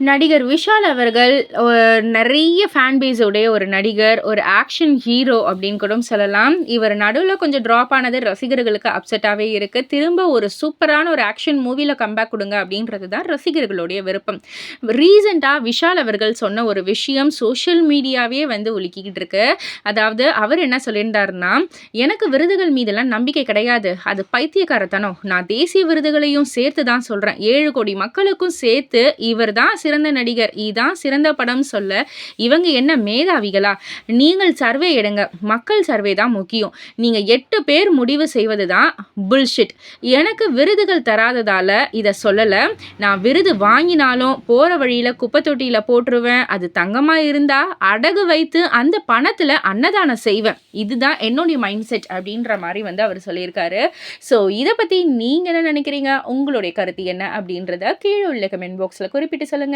நடிகர் விஷால் அவர்கள் நிறைய ஃபேன் பேஸ் உடைய ஒரு நடிகர் ஒரு ஆக்ஷன் ஹீரோ அப்படின்னு கூட சொல்லலாம். இவர் நடுவில் கொஞ்சம் ட்ராப் ஆனது ரசிகர்களுக்கு அப்செட்டாகவே இருக்குது திரும்ப ஒரு சூப்பரான ஒரு ஆக்ஷன் மூவியில் கம்பேக் கொடுங்க அப்படின்றது தான் ரசிகர்களுடைய விருப்பம். ரீசெண்டாக விஷால் அவர்கள் சொன்ன ஒரு விஷயம் சோஷியல் மீடியாவே வந்து ஒலுக்கிக்கிட்டு இருக்கு. அதாவது அவர் என்ன சொல்லியிருந்தாருன்னா எனக்கு விருதுகள் மீதெல்லாம் நம்பிக்கை கிடையாது. அது பைத்தியக்காரத்தனம். நான் தேசிய விருதுகளையும் சேர்த்து தான் சொல்கிறேன் ஏழு கோடி மக்களுக்கும் சேர்த்து இவர் தான் சிறந்த நடிகர். இதான் சிறந்த படம் சொல்ல. இவங்க என்ன மேதாவிகளா? நீங்கள் சர்வே எடுங்க. மக்கள் சர்வே தான் முக்கியம். நீங்கள் எட்டு பேர் முடிவு செய்வது தான் புல்ஷிட் எனக்கு விருதுகள் தராததால் இதை சொல்லலை. நான் விருது வாங்கினாலும் போகிற வழியில் குப்பை தொட்டியில் போட்டுருவேன். அது தங்கமாக இருந்தால் அடகு வைத்து அந்த பணத்தில் அன்னதானம் செய்வேன். இதுதான் என்னுடைய மைண்ட் செட் அப்படின்ற மாதிரி வந்து அவர் சொல்லியிருக்காரு. ஸோ இதை பற்றி நீங்கள் என்ன நினைக்கிறீங்க? உங்களுடைய கருத்து என்ன அப்படின்றத கீழே உள்ள கமெண்ட் பாக்ஸில் குறிப்பிட்டு சொல்லுங்கள்